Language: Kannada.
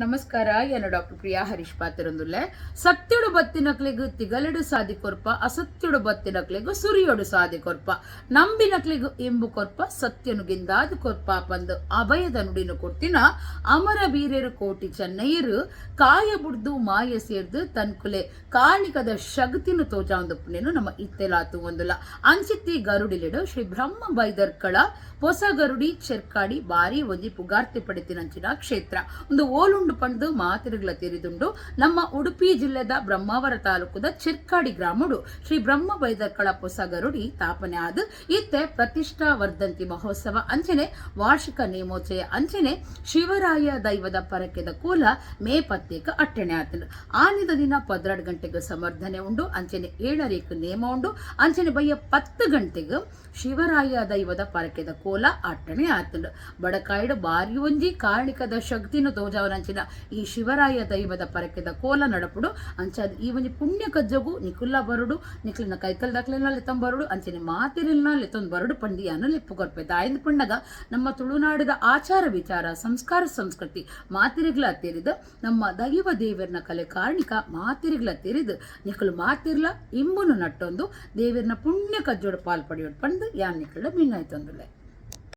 ನಮಸ್ಕಾರ ಎಲ್ಲ ಡಾಕ್ಟರ್ ಪ್ರಿಯಾ ಹರೀಶ್ ಪಾತಿರೊಂದುಲ್ಲೆ ಸತ್ಯುಡು ಬತ್ತಿನಕ್ಲಿಗೂ ತಿಗಲಡು ಸಾಧಿ ಕೊರ್ಪ, ಅಸತ್ಯುಡು ಬತ್ತಿನಕ್ಲಿಗು ಸುರಿಯೊಡು ಸಾದಿ ಕೊರ್ಪ. ನಂಬಿನಕ್ಲಿಗು ಇಂಬು ಕೊರ್ಪ, ಸತ್ಯನು ಗಿಂದಾದು ಕೊರ್ಪ ಪಂದು ಅಭಯದ ನುಡಿನು ಕೊಟ್ಟಿನ ಅಮರ ವೀರ್ಯರು ಕೋಟಿ ಚೆನ್ನೈರು, ಕಾಯ ಬುಡ್ದು ಮಾಯ ಸೇರ್ದು ತನ್ಕುಲೆ ಕಾಣಿಕದ ಶಗತಿನು ತೋಜಾಂದುಪ್ಪನೇನು ನಮ್ಮ ಇತ್ತೆಲಾತು ಒಂದುಲ. ಅಂಚಿತ್ತಿ ಗರುಡಿಲಿಡು ಶ್ರೀ ಬ್ರಹ್ಮ ಬೈದರ್ಕಳ ಹೊಸ ಗರುಡಿ, ಚೆರ್ಕಾಡಿ, ಬಾರಿ ಒಂಜಿ ಪುಗಾರ್ತಿ ಪಡಿತಿನಂಚಿನ ಕ್ಷೇತ್ರ. ಒಂದು ಓಲುಂಡು ಪಂಡು ಮಾತಿರುಗಳ ತೆರೆದುಂಡು. ನಮ್ಮ ಉಡುಪಿ ಜಿಲ್ಲೆದ ಬ್ರಹ್ಮಾವರ ತಾಲೂಕುದ ಚಿರ್ಕಾಡಿ ಗ್ರಾಮಡು. ಶ್ರೀ ಬ್ರಹ್ಮ ಬೈದರ್ಕಳ ಪೊಸಗರುಡಿ ತಾಪನೆ ಆದ. ಇತ್ತೆ ಪ್ರತಿಷ್ಠಾ ವರ್ಧಂತಿ ಮಹೋತ್ಸವ ಅಂಚನೆ, ವಾರ್ಷಿಕ ನೇಮೋಚಯ ಅಂಚನೆ, ಶಿವರಾಯ ದೈವದ ಪರಕೆದ ಕೂಲ ಮೇ ಪತ್ತೇಕ ಅಟ್ಟಣೆ ಆತನು ಆನಿದ ದಿನ ಪದ್ರಾಡು ಗಂಟೆಗೆ ಸಮರ್ಧನೆ ಉಂಡು, ಅಂಚನೆ ಏಳರೇಕು ನೇಮ ಉಂಡು. ಅಂಚನೆ ಬಯ್ಯ ಪತ್ತು ಗಂಟೆಗೆ ಶಿವರಾಯ ದೈವದ ಪರಕೆದ ಕೋಲ ಅಟ್ಟಣೆ ಆತನು ಬಡಕಾಯ್ಡು ಬಾರಿ ಒಂಜಿ ಕಾರಣಿಕದ ಶಕ್ತಿನ ಈ ಶಿವರಾಯ ದೈವದ ಪರಕೆದ ಕೋಲ ನಡಪುಡು. ಅಂಚಾದ ಈ ಒಂಜಿ ಪುಣ್ಯ ಕಜ್ಜಗು ನಿಕುಲ್ಲ ಬರುಡು, ನಿಕ್ಲಿನ ಕೈಕಲ್ ದಾಖಲಿನ ಲಿತಂ ಬರುಡು ಅಂಚಿನ ಮಾತಿರಿಲ್ನ ಲೆತ್ತೊಂದು ಬರುಡು ಪಂಡಿಯನು ಲೆಪ್ಪು ಕೊರ್ಪೆ ದಾಯಿಂದ ನಮ್ಮ ತುಳುನಾಡಿದ ಆಚಾರ ವಿಚಾರ, ಸಂಸ್ಕಾರ ಸಂಸ್ಕೃತಿ ಮಾತಿರಿಗ್ಲ ತೆರಿದ ನಮ್ಮ ದೈವ ದೇವರನ ಕಲೆ ಕಾರಣಿಕ ಮಾತಿರಿಗ್ಲ ತೆರಿದು ನಿಕಲು ಮಾತಿರ್ಲ ಇಂಬುನು ನಟ್ಟೊಂದು. ದೇವರನ ಪುಣ್ಯ ಕಜ್ಜೋಡು ಪಾಲ್ಪಡಿಯೋಡು ಪಂದು, ಯಾನ್ ನಿಕಲ ಭಿನ್ನಾಯ್ತೊಂದುಲೆ